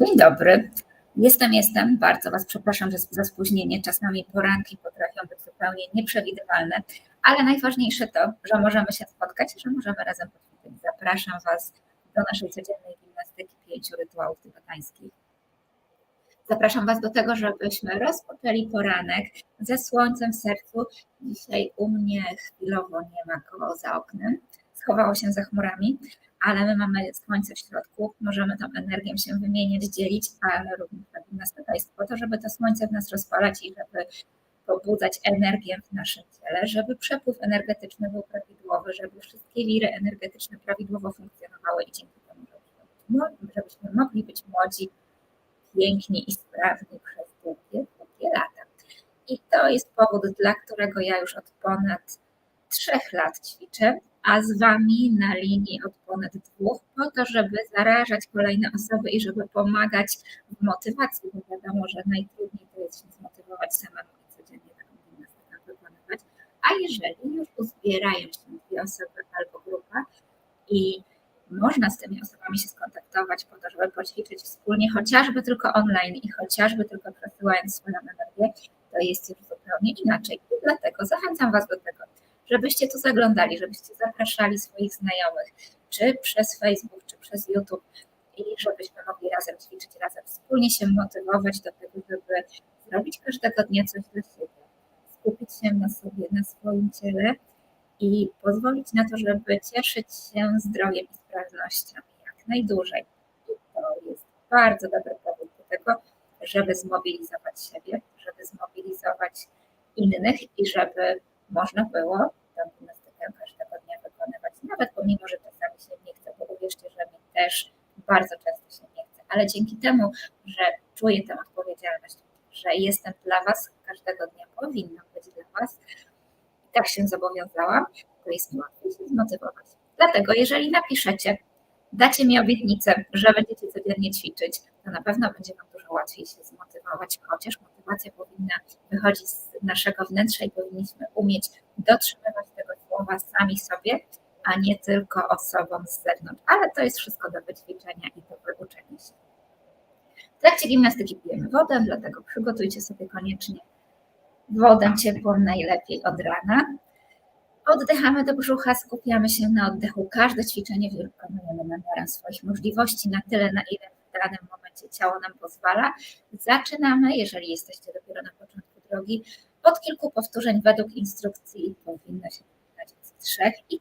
Dzień dobry. Jestem, jestem. Bardzo Was przepraszam za spóźnienie. Czasami poranki potrafią być zupełnie nieprzewidywalne, ale najważniejsze to, że możemy się spotkać, że możemy razem poćwiczyć. Zapraszam Was do naszej codziennej gimnastyki pięciu rytuałów tybetańskich. Zapraszam Was do tego, żebyśmy rozpoczęli poranek ze słońcem w sercu. Dzisiaj u mnie chwilowo nie ma go za oknem, schowało się za chmurami, ale my mamy słońce w środku, możemy tą energią się wymieniać, dzielić, ale również to jest po to, żeby to słońce w nas rozpalać i żeby pobudzać energię w naszym ciele, żeby przepływ energetyczny był prawidłowy, żeby wszystkie wiry energetyczne prawidłowo funkcjonowały i dzięki temu, żebyśmy mogli być młodzi, piękni i sprawni przez długie, długie lata. I to jest powód, dla którego ja już od ponad trzech lat ćwiczę a z Wami na linii od ponad dwóch, po to, żeby zarażać kolejne osoby i żeby pomagać w motywacji, bo wiadomo, że najtrudniej to jest się zmotywować samemu i codziennie taką gimnastykę wykonywać. A jeżeli już uzbierają się dwie osoby albo grupa i można z tymi osobami się skontaktować po to, żeby poćwiczyć wspólnie, chociażby tylko online i chociażby tylko przesyłając swoją energię, to jest już zupełnie inaczej. I dlatego zachęcam Was do tego, żebyście tu zaglądali, żebyście zapraszali swoich znajomych, czy przez Facebook, czy przez YouTube, i żebyśmy mogli razem ćwiczyć, razem wspólnie się motywować do tego, żeby zrobić każdego dnia coś dla siebie, skupić się na sobie, na swoim ciele i pozwolić na to, żeby cieszyć się zdrowiem i sprawnością jak najdłużej. I to jest bardzo dobry powód do tego, żeby zmobilizować siebie, żeby zmobilizować innych i żeby można było tę gimnastykę każdego dnia wykonywać, nawet pomimo, że czasami się nie chce, bo uwierzcie, że mi też bardzo często się nie chce, ale dzięki temu, że czuję tę odpowiedzialność, że jestem dla Was, każdego dnia powinnam być dla Was i tak się zobowiązałam, to jest łatwiej się zmotywować. Dlatego, jeżeli napiszecie, dacie mi obietnicę, że będziecie codziennie ćwiczyć, to na pewno będzie Wam dużo łatwiej się zmotywować, chociaż motywacja powinna wychodzić z naszego wnętrza i powinniśmy umieć dotrzymywać tego słowa sami sobie, a nie tylko osobom z zewnątrz. Ale to jest wszystko do wyćwiczenia i do wyuczenia się. W trakcie gimnastyki pijemy wodę, dlatego przygotujcie sobie koniecznie wodę ciepłą najlepiej od rana. Oddychamy do brzucha, skupiamy się na oddechu. Każde ćwiczenie wykonujemy na miarę swoich możliwości, na tyle, na ile w danym momencie ciało nam pozwala. Zaczynamy, jeżeli jesteście dopiero na początku drogi, od kilku powtórzeń według instrukcji powinno się wykonać z trzech i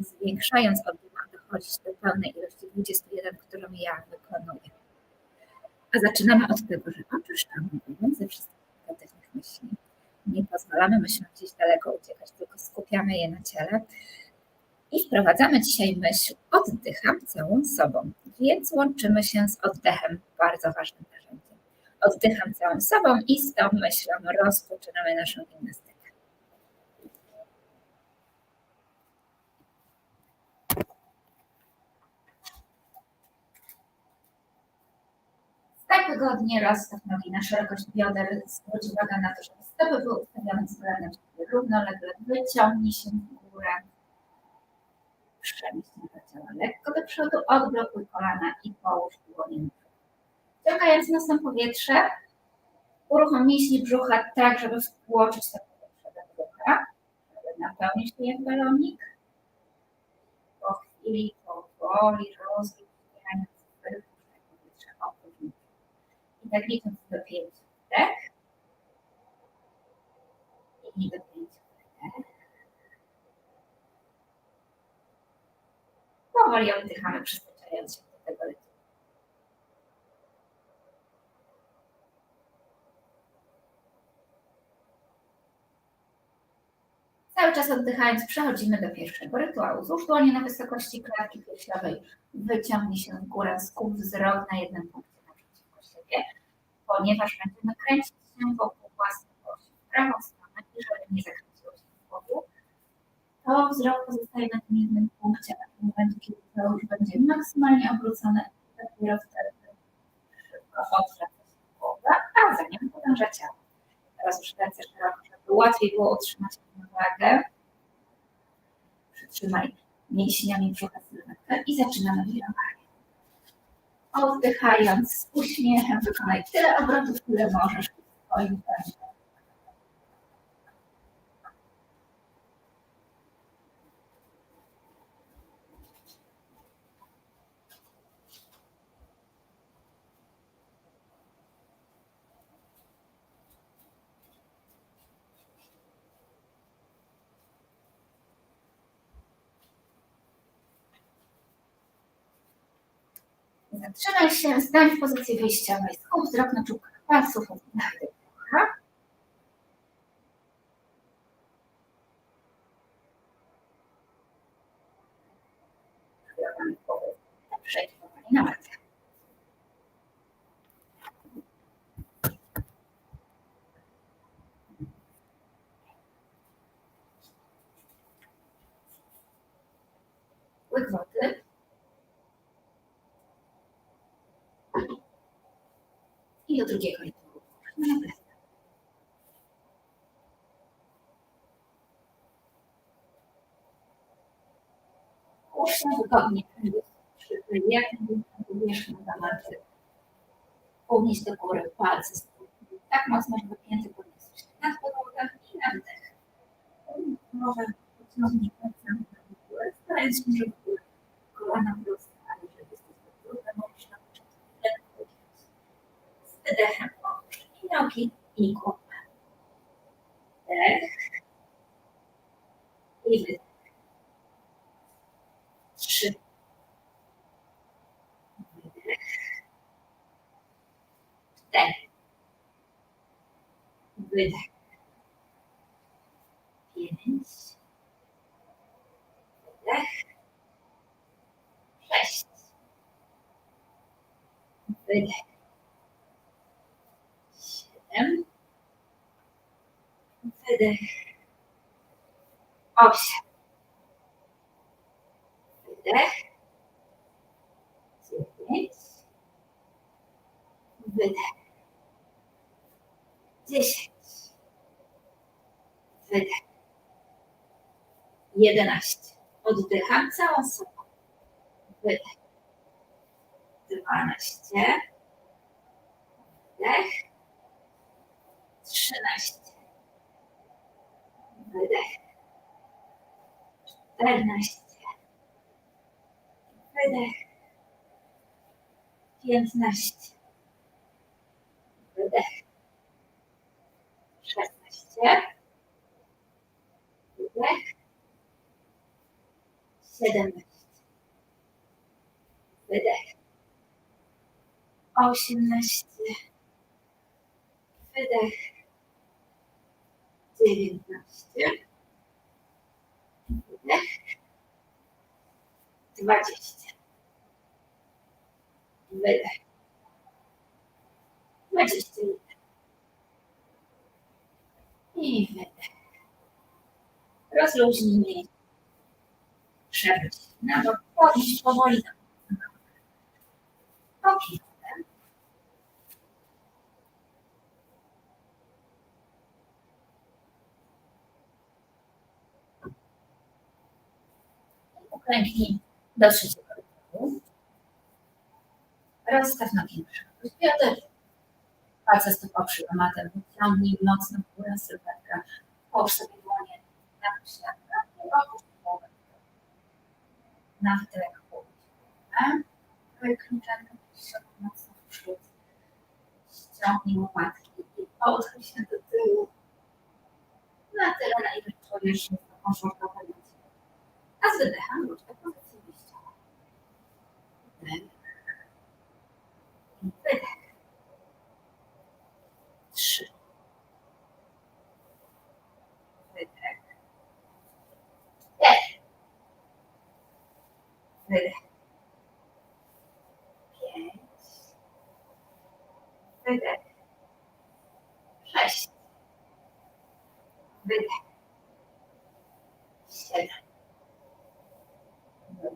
zwiększając oddech, dochodzić do pełnej ilości 21, którą ja wykonuję. A zaczynamy od tego, że oczyszczamy głowę ze wszystkich negatywnych myśli. Nie pozwalamy myślom gdzieś daleko uciekać, tylko skupiamy je na ciele. I wprowadzamy dzisiaj myśl, oddycham całą sobą, więc łączymy się z oddechem, bardzo ważnym narzędziem. Oddycham całą sobą i z tą myślą rozpoczynamy naszą gimnastykę. Tak wygodnie rozstaw nogi na szerokość bioder. Zwróć uwagę na to, żeby stopy były ustawione względem siebie równolegle. Wyciągnij się w górę. Przemieść ciała lekko do przodu, odblokuj kolana i połóż dłonie Wciągając nosem powietrze, uruchom mięśnie brzucha tak, żeby wtłoczyć to powietrze do brzucha, żeby napełnić to jak balonik. Po chwili powoli wspierając wypuszczaj powietrze oprócz I tak licząc do pięciu wdech i do pięciu wdech. Powoli oddychamy, przyzwyczajając się do tego rytmu. Cały czas oddychając przechodzimy do pierwszego rytuału. Złóż dłonie na wysokości klatki piersiowej, wyciągnij się w górę, skup wzrok na jednym punkcie naprzeciwko siebie, ponieważ będziemy kręcić się wokół własnej osi w prawą stronę i żeby nie głowie, to wzrok pozostaje na tym jednym punkcie, a w momencie, kiedy to już będzie maksymalnie obrócone, dopiero wtedy szybko odwraca się głowa, a za nią podąża ciało. Teraz już ręce szeroko, żeby łatwiej było utrzymać równowagę. Przytrzymaj mięśniami brzucha sylwetkę i zaczynamy wirowanie. Oddychając z uśmiechem wykonaj tyle obrotów, ile możesz w swoim tempie. Zatrzymaj się, stań w pozycji wyjściowej. Skup wzrok na czubkach palców. Oddech dycha. Chwilami głowy. Przejdź powoli na matę. Łyk wody. I do drugiego. No się wygodnie, jak najdłużej powierzchnię na maty. Podnieś do góry palce. Tak mocno, żeby pięty podniosły się nad podłogę i na wdech. Może pociągnij plecami na górę, starając się, żeby kolana proste, ale żeby jesteś do góry, możesz na początku lekko podnieść. Z wydechem i nogi, i głowę. Wdech. I wydech. Trzy. Cztery. Wydech. Pięć. Wydech. Sześć. Wydech. Siedem. Wydech. Osiem. Wydech. Dziewięć. Wydech. Dziesięć. Wydech. Jedenaście. Oddycham całą sobą. Wydech. Dwanaście. Wdech. Trzynaście. Wydech. Czternaście. Wydech. Piętnaście. Wydech. Szesnaście. Wydech. Siedemnaście. Wydech. Osiemnaście. Wydech. Dziewiętnaście. Wydech. Dwadzieścia. Wydech. Dwadzieścia jeden. I wydech. Rozluźnij mięśnie. Na bok. Podnieś powoli do Boki. Uklęknij do trzeciego rytmu. Rozstaw nogi na bioder. Palce stóp oprzyj o matę. Wyciągnij mocno w górę sylwetka. Połóż sobie dłonie na pośladkach i opuść głowę. Na wdech połóż głowę. Wyknij czarno mocno w przód. Ściągnij łopatki i odchyl się do tyłu. Na tyle, na ile czujesz komfortowo dla Ciebie. A z wydechem wydech. Trzy. Wydech. Cztery. Wydech. Pięć. Wydech. Sześć. Wydech. Siedem.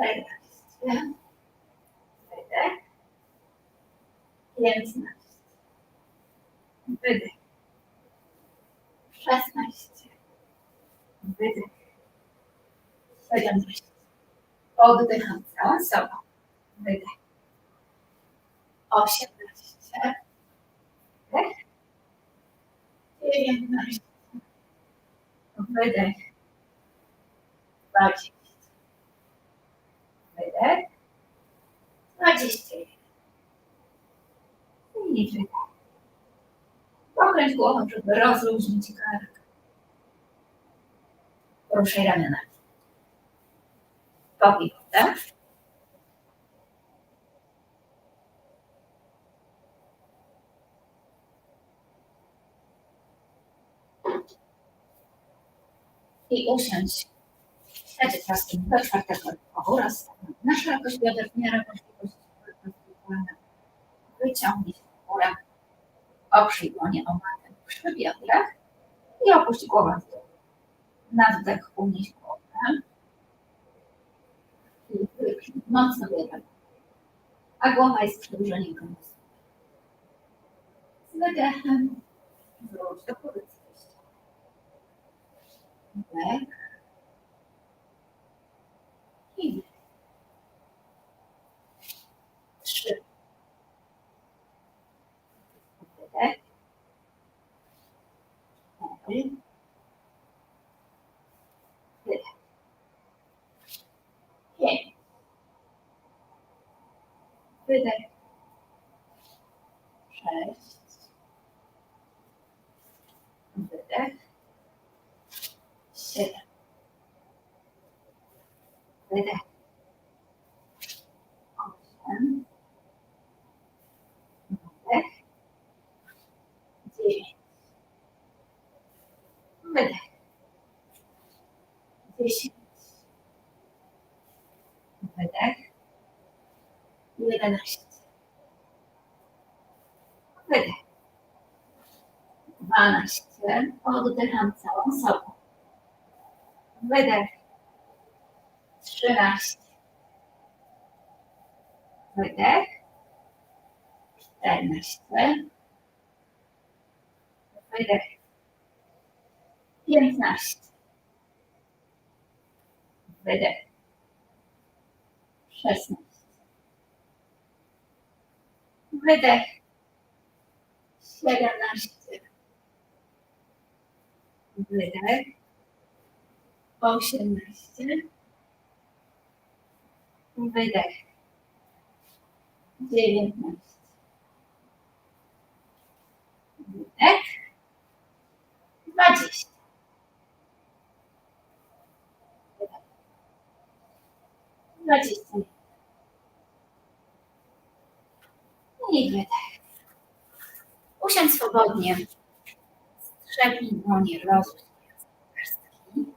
Wydech. Piętnaście. Wydech. Szesnaście. Wydech. Siedemnaście. Oddycham całą sobą. Wydech. Osiemnaście. Wydech. Dziewiętnaście. Wydech. Dwadzieścia. Wydech. Dwadzieścia jeden. I wydech. Pokręć głową, żeby rozluźnić kark. Poruszaj ramionami. Popij wodę. I usiądź. Plastik do czwartego ruchu rozstawiam na szerokość bioder w miarę możliwości. Wyciągnij górę. Oprzyj dłonie o matę przy biodrach i opuść głowę w dół. Na wdech unieś głowę. I mocno biodra. A głowa jest przedłużeniem kręgosłupa. Z wydechem wróć do pozycji. Wdech. I wydech. Trzy. Wydech. Cztery. Wydech. Pięć. Wydech. Sześć. Wydech. Siedem. Wydech. Osiem. Wydech. Dziewięć. Wydech. Dziesięć. Wydech. Jedenaście. Wydech. Dwanaście. Oddycham całą sobą. Wydech. Trzynaście. Wydech. Czternaście. Wydech. Piętnaście. Wydech. Szesnaście wydech. 17. Wydech. 18. Wydech. 19. Wydech. 20. Wydech. 20. I wydech. Usiądź swobodnie. Strzepnij dłonie, rozluźnij garstki.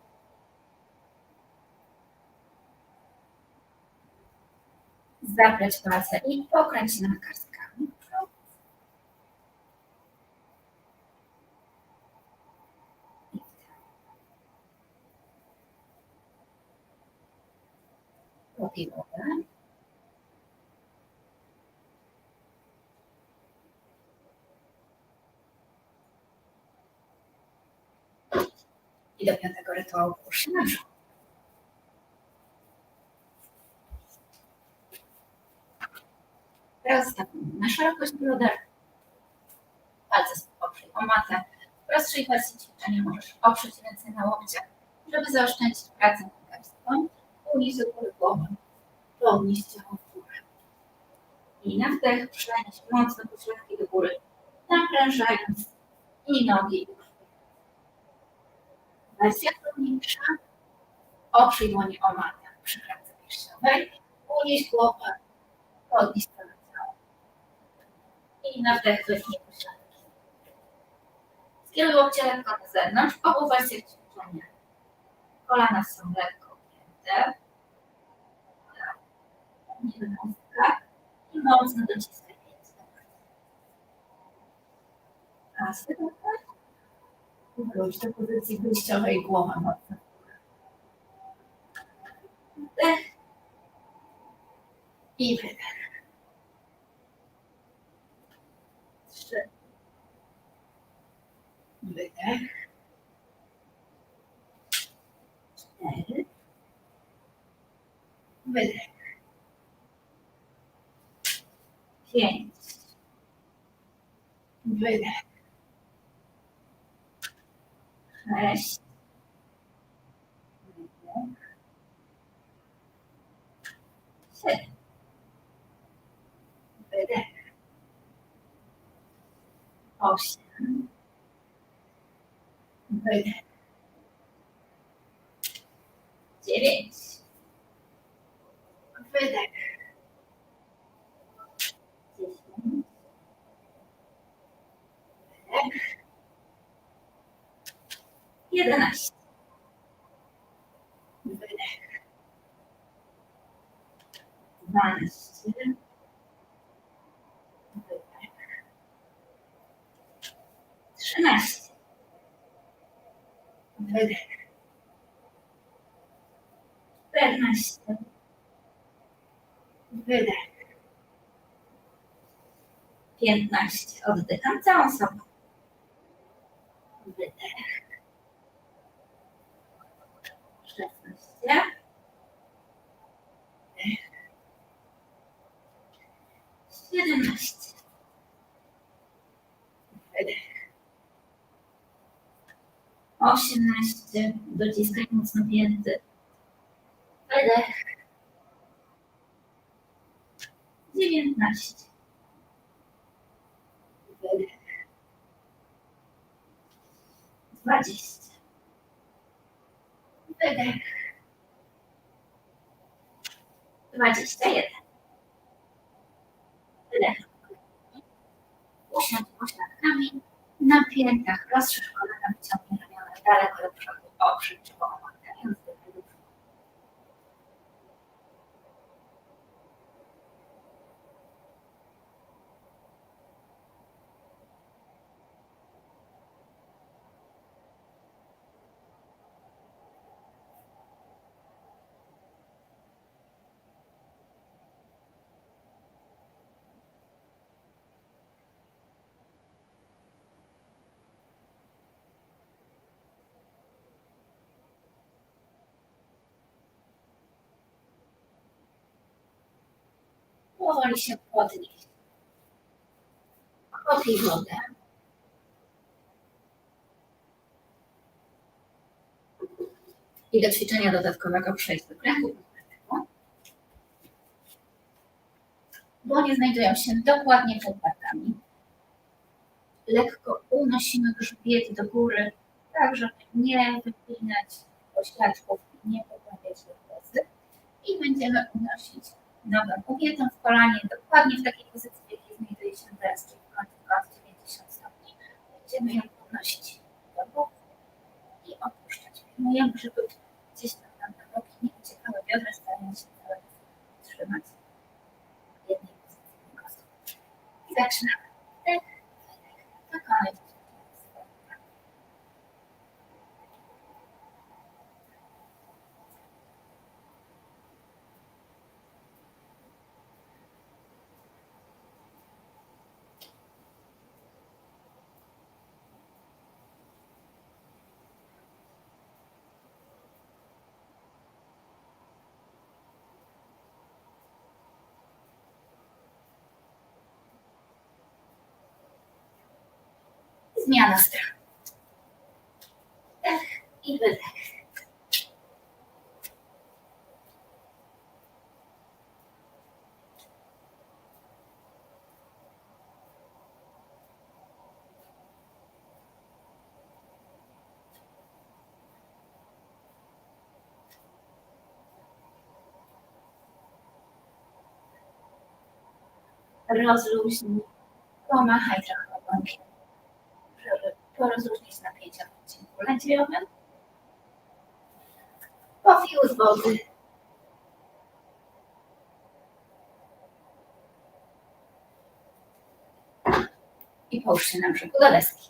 Zapleć palce i pokręć nadgarstkami. I w tył. Popij wodę. I do piątego rytuału połóż na brzuch. Rozstaw na szerokość bioder. Palce oprzyj o matę. W prostszej wersji ćwiczenia możesz oprzeć ręce na łokciach, żeby zaoszczędzić pracę nad garstką. Unieś do góry głowę. Podnieś ciało w górę. I na wdech przenieś mocno pośladki do góry, naprężając i nogi. Wersja trudniejsza. Oprzyj dłonie o matę przy klatce piersiowej. Unieś głowę. Podnieś całe ciało. I na wdech wytnij pośladki. Skieruj łokcie lekko na zewnątrz. W obu wersjach ćwiczenia. Kolana są lekko opięte. Jedenastka. I mocno dociskaj pięć do przodu. pasy. Wróć do pozycji wyjściowej, głowa mocno. Wdech. I wydech. Trzy. Wydech. Cztery. Wydech. Pięć. Wydech. Crash. Şey. Bedek. Ocean. Bedek. Challenge. Bedek. Bedek. 11. Wydech. 12. Wydech. 13. Wydech. 14. Wydech. 15. Oddycham całą sobą. Wydech. Szesnaście. Wydech. Siedemnaście. Wydech. Osiemnaście. Dociskaj mocno pięty. Wydech. Dziewiętnaście. Wydech. Dwadzieścia. Wydech. Dwadzieścia jeden. Wydech. Usiądź pośladkami na piętach. Rozszerz kolana, wyciągnij ramiona daleko do przodu. Oprzyj czoło omacając do przodu. Powoli się podnieść. Podpij wodę. I do ćwiczenia dodatkowego przejść do kręgu znajdują się dokładnie pod barkami. Lekko unosimy grzbiet do góry, tak żeby nie wypinać pośladków i nie pogłębiać depresy. I będziemy unosić nogę kobietą w kolanie, dokładnie w takiej pozycji, w jakiej znajduje się teraz, czyli w kącie kąt 90 stopni. Będziemy ją podnosić do boku i opuszczać. Pilnujemy, żeby gdzieś tam nam na boki nie uciekały biodra, starając się cały trzymać w jednej pozycji. I zaczynamy. Wdech, wydech. Wykonać swoje Zmiana stron. Wdech i wydech. Rozluźnij, pomachaj trochę ogonkiem mogą rozróżnić napięcia w odcinku nadziejowym. Pofius wody. I połóż się na brzegu do deski.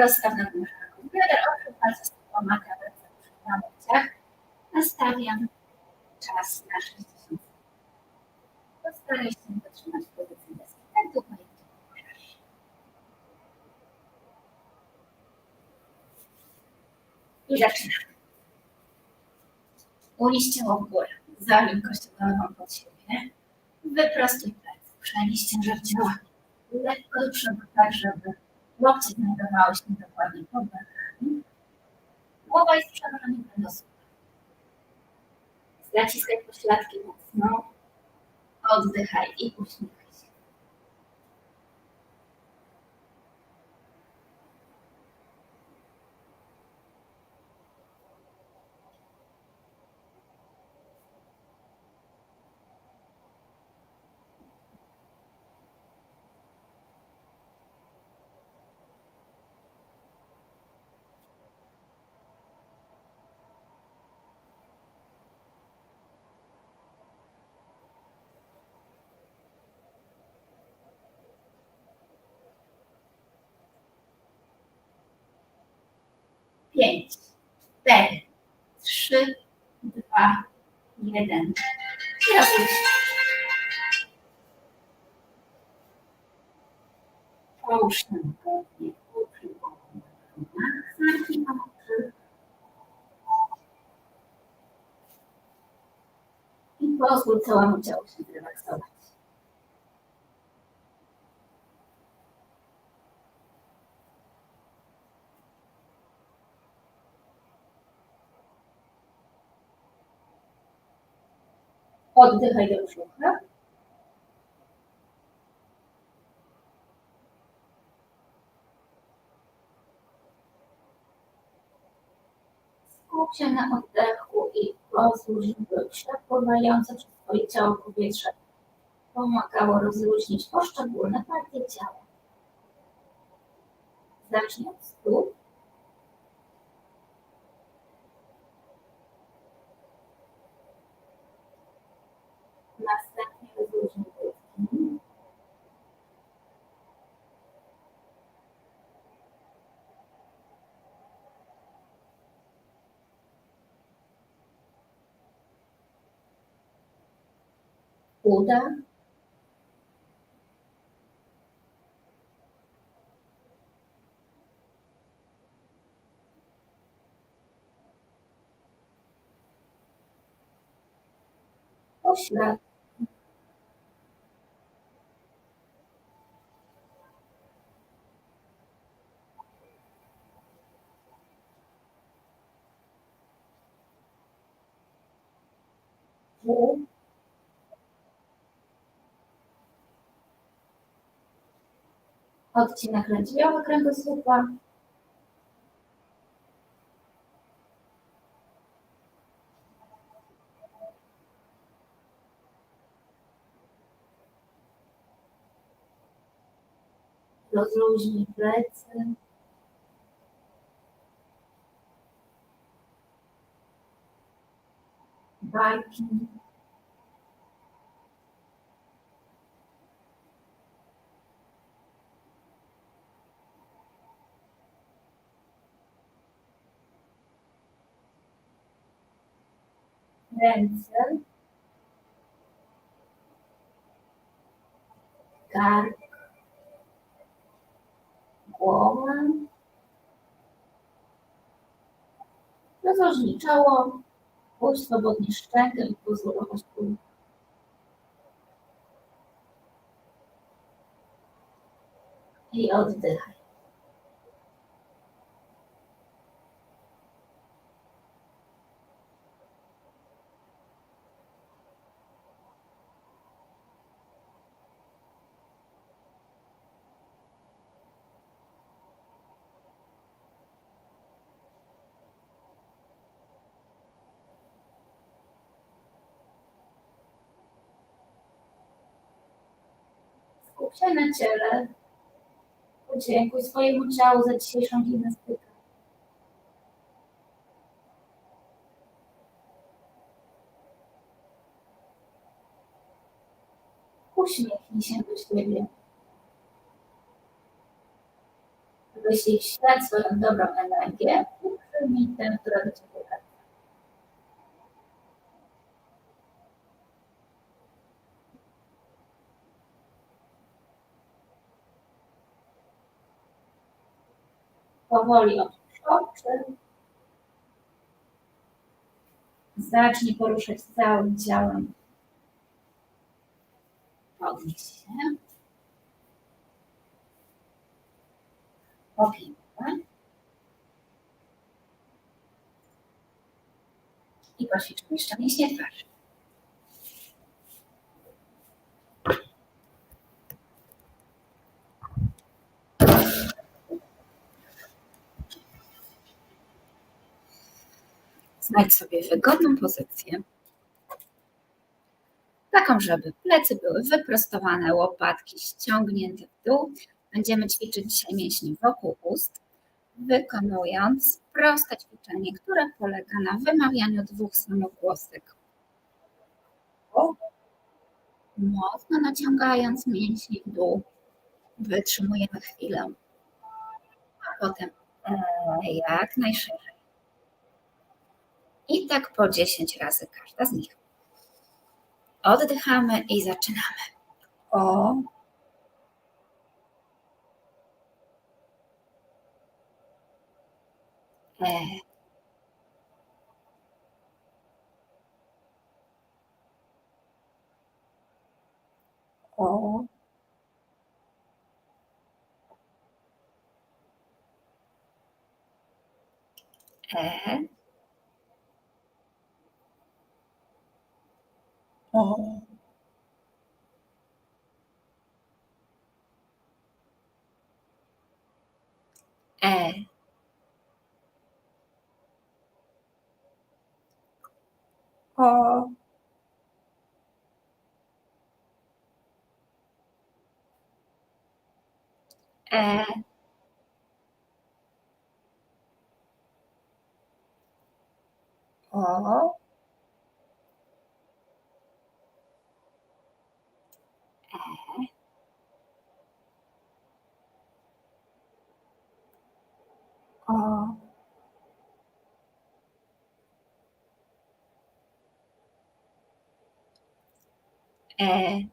Rozstaw na górze biorę oczy palce stopoma kawałek. Nastawiam czas na 60 sekund. Postaraj się możesz. I zaczynamy. Unieś ciało w górę. Zalim kością golową pod siebie. Wyprostuj plecy. Przenieś ciężar ciała lekko do przodu, tak żeby łokcie znajdowały się dokładnie pod barkami. Głowa jest przełożona stóp. Zaciskaj pośladki mocno. Oddychaj i uśmiechaj się. Pięć, cztery, trzy, dwa, jeden. Teraz usiądź. Połóż się wygodnie, ukryj zamknij oczy. I pozwól całemu ciału się zrelaksować. Oddychaj do brzucha. Skup się na oddechu i pozwól, żeby przepływające przez Twoje ciało powietrze pomagało rozluźnić poszczególne partie ciała. Zacznij od stóp. na cidade de Resolução. Toda Oxi, Odcinek lędźwiowy kręgosłupa. Rozluźnij plecy. Barki. Ręce. Kark. Głowa. Rozłożnij czoło. Puść swobodnie szczękę i pół. I oddychaj. Skup się na ciele. Podziękuj swojemu ciału za dzisiejszą gimnastykę. Uśmiechnij się do siebie. wyślij w świat swoją dobrą energię i przyjmij tę, która do Ciebie Powoli otwórz oczy. Zacznij poruszać całym ciałem. Podnieś się. Popiękne. I poćwiczmy jeszcze mięśnie twarzy. Znajdź sobie wygodną pozycję. Taką, żeby plecy były wyprostowane, łopatki ściągnięte w dół. Będziemy ćwiczyć dzisiaj mięśnie wokół ust, wykonując proste ćwiczenie, które polega na wymawianiu dwóch samogłosek. Mocno naciągając mięśnie w dół. Wytrzymujemy chwilę. A potem e, jak najszerzej. I tak po 10 razy każda z nich. Oddychamy i zaczynamy. O. E. O. E. O. E. O. E. O. E. O. E.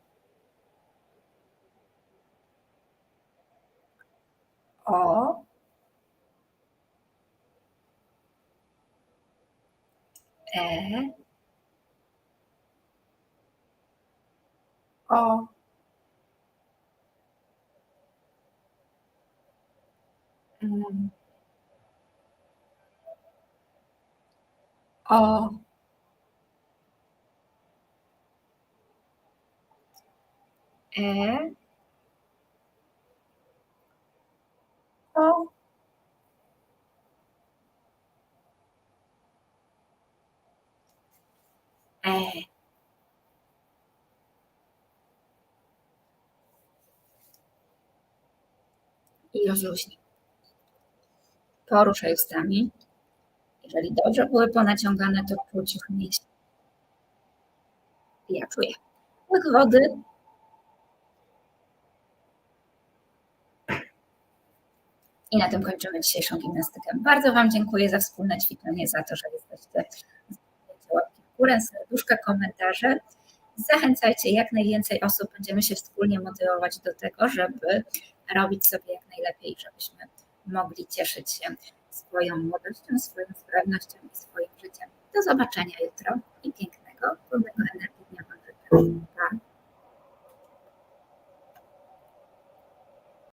O. E. O. Mm. O. E. O. E. I rozluźnij. Poruszaj ustami. Jeżeli dobrze były ponaciągane, to ich mięśnie. Ja czuję. Łyk wody. I na tym kończymy dzisiejszą gimnastykę. Bardzo Wam dziękuję za wspólne ćwiczenie, za to, że jesteście. Łapki w górę, serduszka, komentarze. Zachęcajcie jak najwięcej osób. Będziemy się wspólnie motywować do tego, żeby robić sobie jak najlepiej, żebyśmy mogli cieszyć się swoją młodością, swoją sprawnością i swoim życiem. Do zobaczenia jutro i pięknego, pełnego energii dnia życzę.